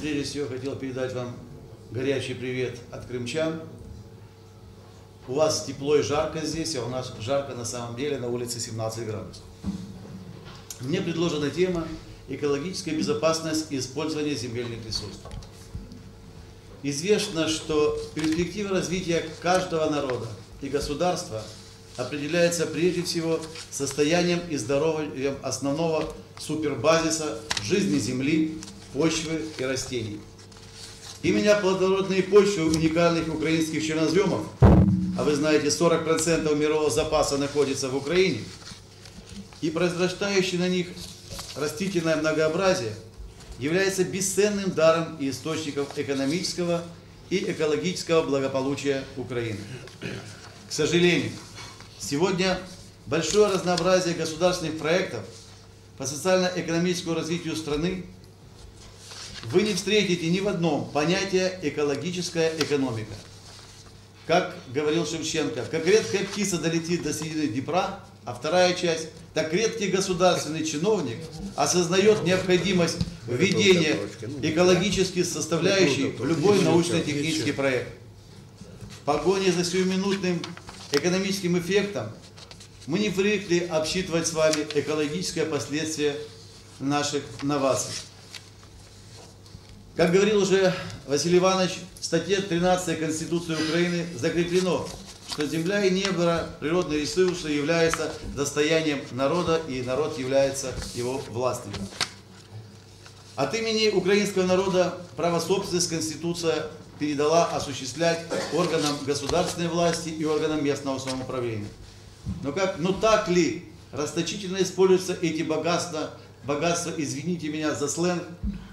Прежде всего хотел передать вам горячий привет от крымчан. У вас тепло и жарко здесь, а у нас жарко на самом деле, на улице 17 градусов. Мне предложена тема экологическая безопасность и использование земельных ресурсов. Известно, что перспектива развития каждого народа и государства определяется прежде всего состоянием и здоровьем основного супербазиса жизни Земли, почвы и растений. Именно плодородные почвы уникальных украинских черноземов, а вы знаете, 40% мирового запаса находится в Украине, и произрастающее на них растительное многообразие является бесценным даром и источником экономического и экологического благополучия Украины. К сожалению, сегодня большое разнообразие государственных проектов по социально-экономическому развитию страны вы не встретите ни в одном понятие экологическая экономика. Как говорил Шевченко, как редкая птица долетит до середины Днепра, а вторая часть, так редкий государственный чиновник осознает необходимость введения экологических составляющих в любой научно-технический проект. В погоне за сиюминутным экономическим эффектом мы не привыкли обсчитывать с вами экологическое последствие наших новаций. Как говорил уже Василий Иванович, в статье 13 Конституции Украины закреплено, что земля и небо, природные ресурсы являются достоянием народа, и народ является его властником. От имени украинского народа право собственность Конституция передала осуществлять органам государственной власти и органам местного самоуправления. Но, как, но так ли расточительно используются эти богатства, богатства, извините меня за сленг,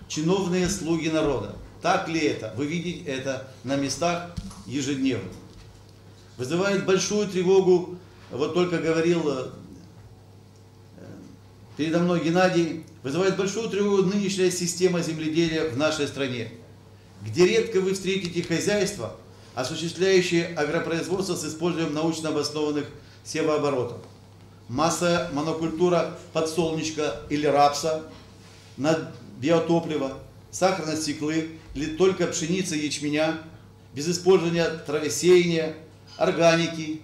чиновные слуги народа? Так ли это? Вы видите это на местах ежедневно. Вызывает большую тревогу, вот только говорил э, передо мной Геннадий, вызывает большую тревогу нынешняя система земледелия в нашей стране, где редко вы встретите хозяйства, осуществляющие агропроизводство с использованием научно обоснованных севооборотов. Масса монокультура подсолнечка или рапса на биотопливо, сахарной стеклы или только пшеница и ячменя, без использования травесеяния, органики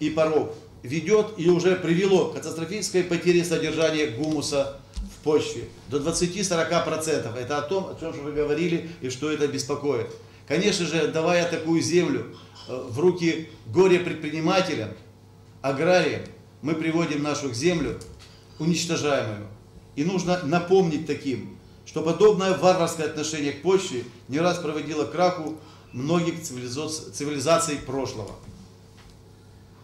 и паров ведет и уже привело к катастрофической потере содержания гумуса в почве до 20-40%. Это о том, о чем же вы говорили и что это беспокоит. Конечно же, давая такую землю э, в руки горе-предпринимателям, аграриям, мы приводим нашу землю, уничтожаем ее. И нужно напомнить таким, что подобное варварское отношение к почве не раз проводило краху многих цивилизаций прошлого.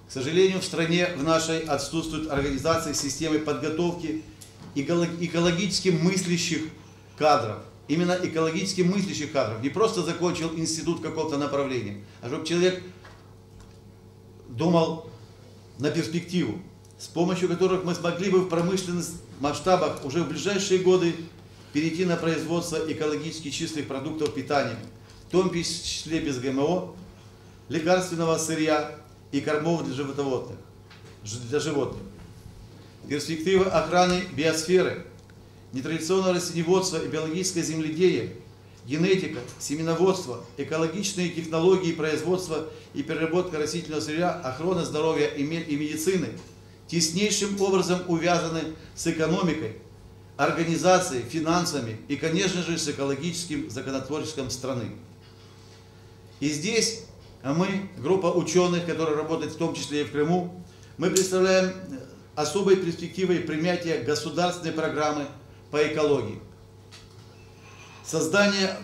К сожалению, в стране в нашей отсутствуют организации системы подготовки экологически мыслящих кадров. Именно экологически мыслящих кадров. Не просто закончил институт какого-то направления, а чтобы человек думал на перспективу, с помощью которых мы смогли бы в промышленных масштабах уже в ближайшие годы перейти на производство экологически чистых продуктов питания, в том числе без ГМО, лекарственного сырья, и кормов для животных. Для животных. Перспективы охраны биосферы, нетрадиционного растениеводства и биологическое земледелие, генетика, семеноводство, экологичные технологии производства и переработка растительного сырья, охрана здоровья и медицины теснейшим образом увязаны с экономикой, организацией, финансами и, конечно же, с экологическим законотворчеством страны. И здесь мы, группа ученых, которая работает в том числе и в Крыму, мы представляем особой перспективой принятия государственной программы по экологии. Создание,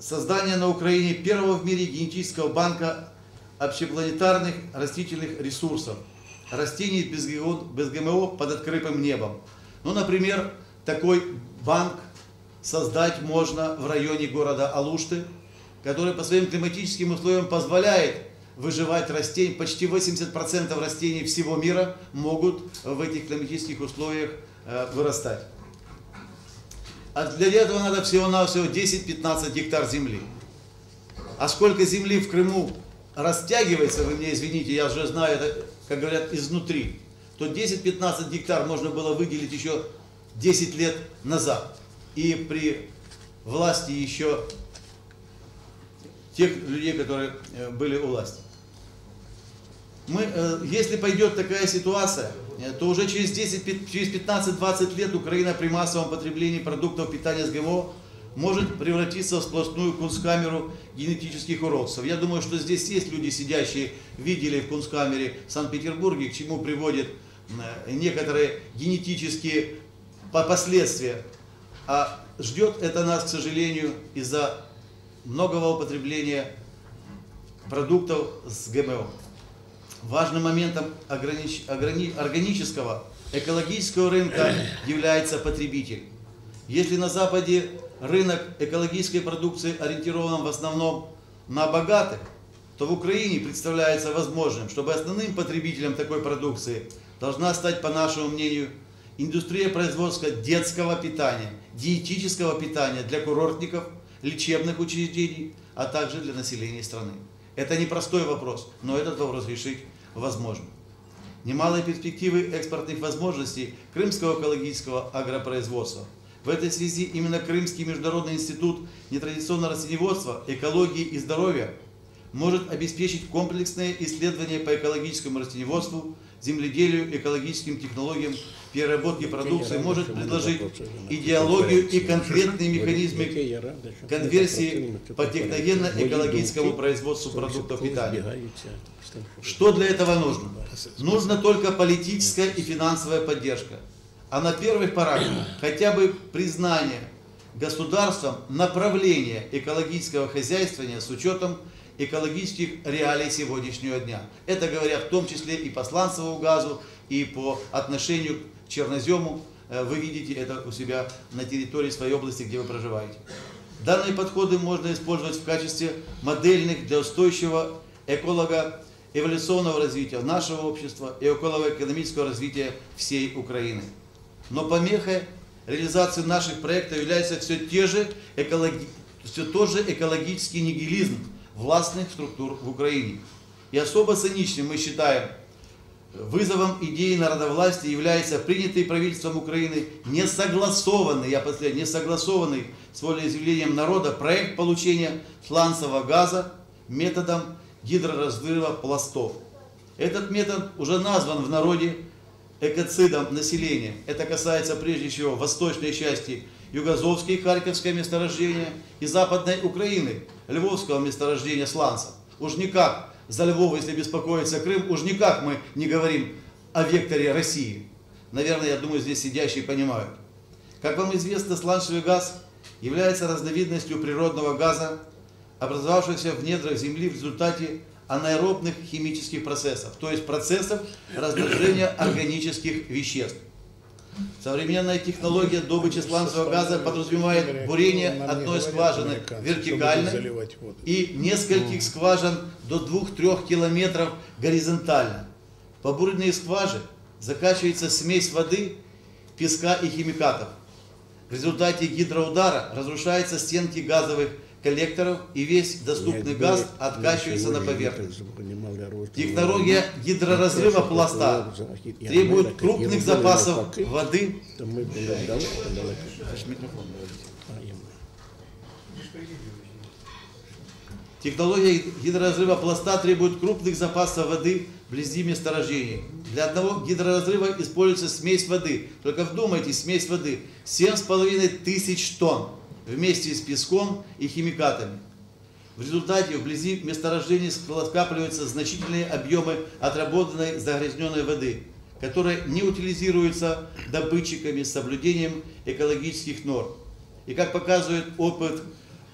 создание на Украине первого в мире генетического банка общепланетарных растительных ресурсов, растений без ГМО под открытым небом. Ну, например, такой банк создать можно в районе города Алушты – который по своим климатическим условиям позволяет выживать растений. Почти 80% растений всего мира могут в этих климатических условиях э, вырастать. А для этого надо всего-навсего 10-15 гектар земли. А сколько земли в Крыму растягивается, вы мне извините, я уже знаю это, как говорят, изнутри, то 10-15 гектар можно было выделить еще 10 лет назад. И при власти еще тех людей, которые э, были у власти. Мы, э, если пойдет такая ситуация, э, то уже через 10, через 15-20 лет Украина при массовом потреблении продуктов питания с ГМО может превратиться в сплошную кунсткамеру генетических уродцев. Я думаю, что здесь есть люди, сидящие, видели в кунсткамере в Санкт-Петербурге, к чему приводят некоторые генетические последствия. А ждет это нас, к сожалению, из-за многого употребления продуктов с ГМО. Важным моментом огранич, ограни, органического экологического рынка является потребитель. Если на Западе рынок экологической продукции ориентирован в основном на богатых, то в Украине представляется возможным, чтобы основным потребителем такой продукции должна стать, по нашему мнению, индустрия производства детского питания, диетического питания для курортников, лечебных учреждений, а также для населения страны. Это непростой вопрос, но этот вопрос решить возможно. Немалые перспективы экспортных возможностей крымского экологического агропроизводства. В этой связи именно Крымский международный институт нетрадиционного растениеводства, экологии и здоровья может обеспечить комплексное исследование по экологическому растениеводству, земледелию, экологическим технологиям, переработки продукции, может предложить идеологию и конкретные механизмы конверсии по техногенно-экологическому производству продуктов питания. Что для этого нужно? Нужна только политическая и финансовая поддержка. А на первых порах хотя бы признание государством направления экологического хозяйствования с учетом экологических реалий сегодняшнего дня. Это говоря в том числе и по сланцевому газу, и по отношению к чернозему. Э, вы видите это у себя на территории своей области, где вы проживаете. Данные подходы можно использовать в качестве модельных для устойчивого эколога эволюционного развития нашего общества и экономического развития всей Украины. Но помехой реализации наших проектов является все, те же экологи... все тот же экологический нигилизм, властных структур в Украине. И особо циничным мы считаем вызовом идеи народовластия является принятый правительством Украины несогласованный, я последний, несогласованный с волеизъявлением народа проект получения сланцевого газа методом гидроразрыва пластов. Этот метод уже назван в народе экоцидом населения. Это касается прежде всего восточной части Югозовской и Харьковской месторождения и Западной Украины, Львовского месторождения сланцев. Уж никак за Львов, если беспокоится Крым, уж никак мы не говорим о векторе России. Наверное, я думаю, здесь сидящие понимают. Как вам известно, сланцевый газ является разновидностью природного газа, образовавшегося в недрах Земли в результате анаэробных химических процессов, то есть процессов размножения органических веществ. Современная технология добычи сланцевого газа подразумевает бурение одной скважины вертикально и нескольких скважин до 2-3 километров горизонтально. По буренные скважины закачивается смесь воды, песка и химикатов. В результате гидроудара разрушаются стенки газовых коллекторов и весь доступный газ откачивается на поверхность. Технология гидроразрыва пласта требует крупных запасов воды. Технология гидроразрыва пласта требует крупных запасов воды вблизи месторождений. Для одного гидроразрыва используется смесь воды. Только вдумайтесь, смесь воды 7,5 тысяч тонн вместе с песком и химикатами. В результате вблизи месторождений скапливаются значительные объемы отработанной загрязненной воды, которая не утилизируется добытчиками с соблюдением экологических норм. И как показывает опыт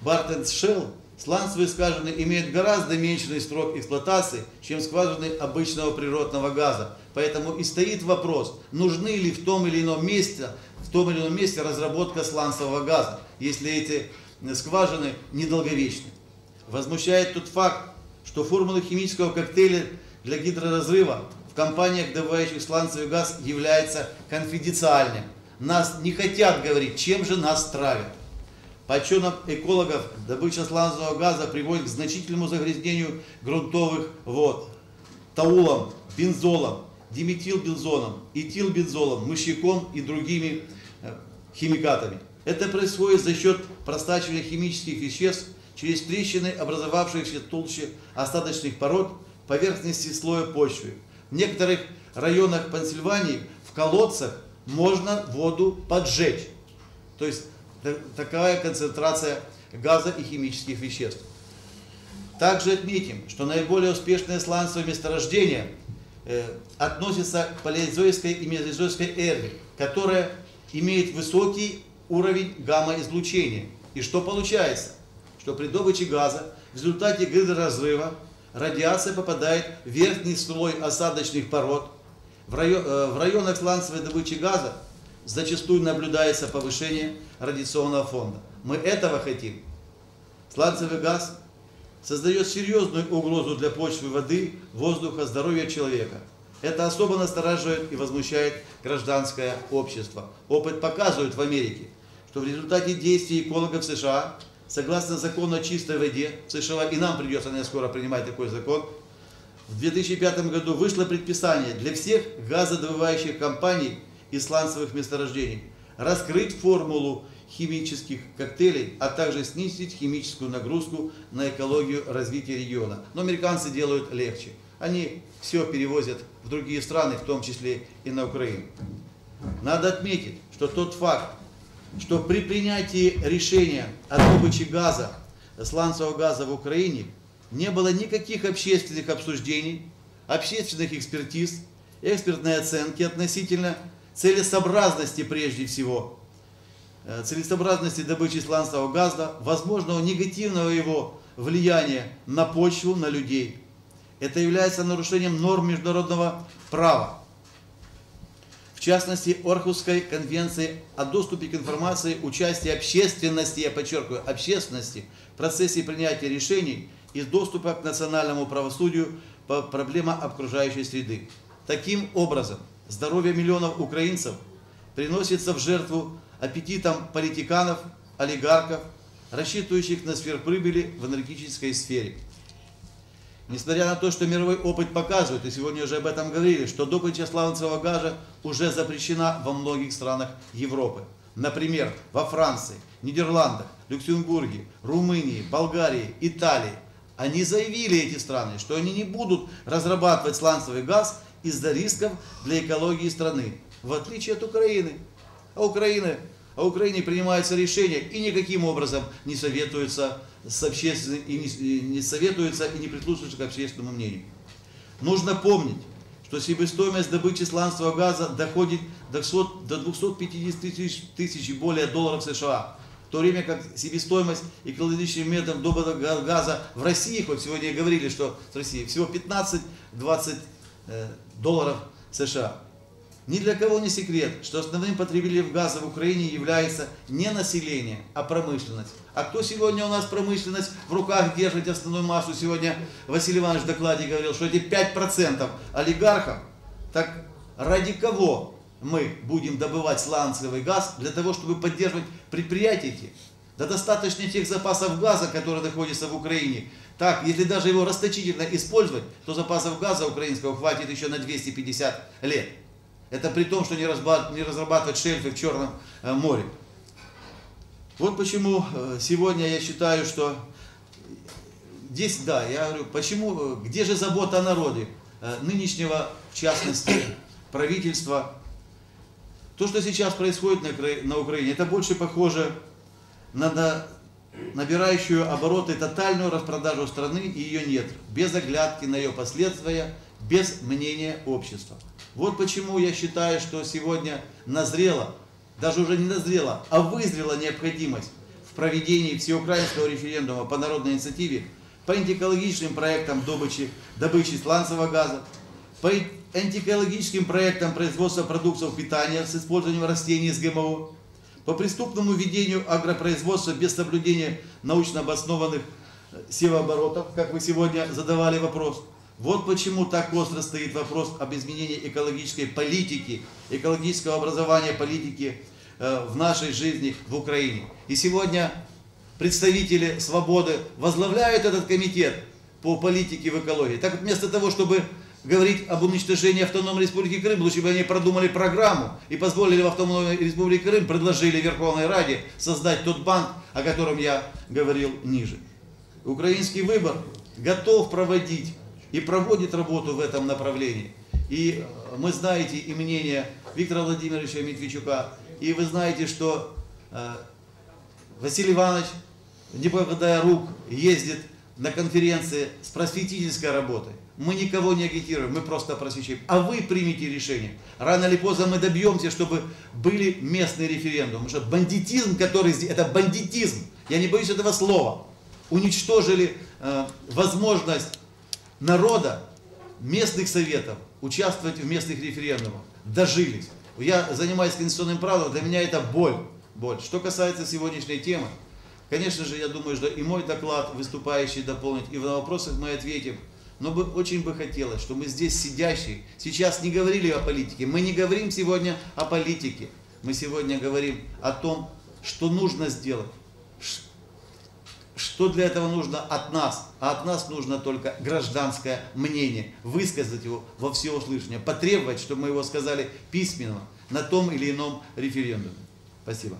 Бартенс Шелл, сланцевые скважины имеют гораздо меньший срок эксплуатации, чем скважины обычного природного газа. Поэтому и стоит вопрос, нужны ли в том или ином месте в том или ином месте разработка сланцевого газа, если эти скважины недолговечны. Возмущает тот факт, что формулы химического коктейля для гидроразрыва в компаниях, добывающих сланцевый газ, является конфиденциальным. Нас не хотят говорить, чем же нас травят. По отчетам экологов, добыча сланцевого газа приводит к значительному загрязнению грунтовых вод. Таулом, бензолом, диметилбензоном, этилбензолом, мышьяком и другими э, химикатами. Это происходит за счет простачивания химических веществ через трещины, образовавшиеся толще остаточных пород поверхности слоя почвы. В некоторых районах Пенсильвании в колодцах можно воду поджечь. То есть такая концентрация газа и химических веществ. Также отметим, что наиболее успешные сланцевые месторождения э, относятся к палеозойской и мезозойской эре, которая имеет высокий уровень гамма-излучения. И что получается? Что при добыче газа в результате гидроразрыва радиация попадает в верхний слой осадочных пород. В, район, э, в районах сланцевой добычи газа зачастую наблюдается повышение радиационного фонда. Мы этого хотим. Сланцевый газ создает серьезную угрозу для почвы, воды, воздуха, здоровья человека. Это особо настораживает и возмущает гражданское общество. Опыт показывает в Америке, что в результате действий экологов США, согласно закону о чистой воде в США, и нам придется наверное, скоро принимать такой закон, в 2005 году вышло предписание для всех газодобывающих компаний и сланцевых месторождений раскрыть формулу химических коктейлей, а также снизить химическую нагрузку на экологию развития региона. Но американцы делают легче. Они все перевозят в другие страны, в том числе и на Украину. Надо отметить, что тот факт, что при принятии решения о добыче газа, сланцевого газа в Украине, не было никаких общественных обсуждений, общественных экспертиз, экспертной оценки относительно целесообразности прежде всего целесообразности добычи сланцевого газа, возможного негативного его влияния на почву, на людей. Это является нарушением норм международного права. В частности, Орхусской конвенции о доступе к информации, участии общественности, я подчеркиваю, общественности в процессе принятия решений и доступа к национальному правосудию по проблемам окружающей среды. Таким образом, здоровье миллионов украинцев приносится в жертву аппетитам политиканов, олигархов, рассчитывающих на сверхприбыли в энергетической сфере. Несмотря на то, что мировой опыт показывает, и сегодня уже об этом говорили, что добыча сланцевого газа уже запрещена во многих странах Европы. Например, во Франции, Нидерландах, Люксембурге, Румынии, Болгарии, Италии. Они заявили, эти страны, что они не будут разрабатывать сланцевый газ из-за рисков для экологии страны, в отличие от Украины а Украина, о Украине принимаются решения и никаким образом не советуются с общественным, и не, не советуются и не прислушиваются к общественному мнению. Нужно помнить, что себестоимость добычи сланцевого газа доходит до 250 тысяч, тысяч и более долларов США, в то время как себестоимость экологическим методом добытого газа в России, хоть сегодня говорили, что в России всего 15-20 э, долларов США. Ни для кого не секрет, что основным потребителем газа в Украине является не население, а промышленность. А кто сегодня у нас промышленность в руках держит основную массу? Сегодня Василий Иванович в докладе говорил, что эти 5% олигархов, так ради кого мы будем добывать сланцевый газ для того, чтобы поддерживать предприятия эти? Да достаточно тех запасов газа, которые находятся в Украине. Так, если даже его расточительно использовать, то запасов газа украинского хватит еще на 250 лет. Это при том, что не, разрабатывать шельфы в Черном э, море. Вот почему э, сегодня я считаю, что здесь, да, я говорю, почему, э, где же забота о народе, нынешнего, в частности, правительства. То, что сейчас происходит на Украине, это больше похоже на набирающую обороты тотальную распродажу страны, и ее нет, без оглядки на ее последствия, без мнения общества. Вот почему я считаю, что сегодня назрела, даже уже не назрела, а вызрела необходимость в проведении всеукраинского референдума по народной инициативе по антиэкологическим проектам добычи, добычи сланцевого газа, по антиэкологическим проектам производства продуктов питания с использованием растений с ГМО, по преступному ведению агропроизводства без соблюдения научно обоснованных э, севооборотов, как вы сегодня задавали вопрос – вот почему так остро стоит вопрос об изменении экологической политики, экологического образования политики э, в нашей жизни в Украине. И сегодня представители свободы возглавляют этот комитет по политике в экологии. Так вместо того, чтобы говорить об уничтожении автономной республики Крым, лучше бы они продумали программу и позволили в автономной республике Крым, предложили Верховной Раде создать тот банк, о котором я говорил ниже. Украинский выбор готов проводить и проводит работу в этом направлении. И мы знаете и мнение Виктора Владимировича Медведчука, и вы знаете, что э, Василий Иванович, не покладая рук, ездит на конференции с просветительской работой. Мы никого не агитируем, мы просто просвещаем. А вы примите решение. Рано или поздно мы добьемся, чтобы были местные референдумы. Потому что бандитизм, который здесь, это бандитизм. Я не боюсь этого слова. Уничтожили э, возможность народа, местных советов участвовать в местных референдумах. Дожились. Я занимаюсь конституционным правом, для меня это боль. боль. Что касается сегодняшней темы, конечно же, я думаю, что и мой доклад выступающий дополнит, и на вопросах мы ответим. Но бы, очень бы хотелось, чтобы здесь сидящие сейчас не говорили о политике. Мы не говорим сегодня о политике. Мы сегодня говорим о том, что нужно сделать. Что для этого нужно от нас? А от нас нужно только гражданское мнение. Высказать его во всеуслышание. Потребовать, чтобы мы его сказали письменно на том или ином референдуме. Спасибо.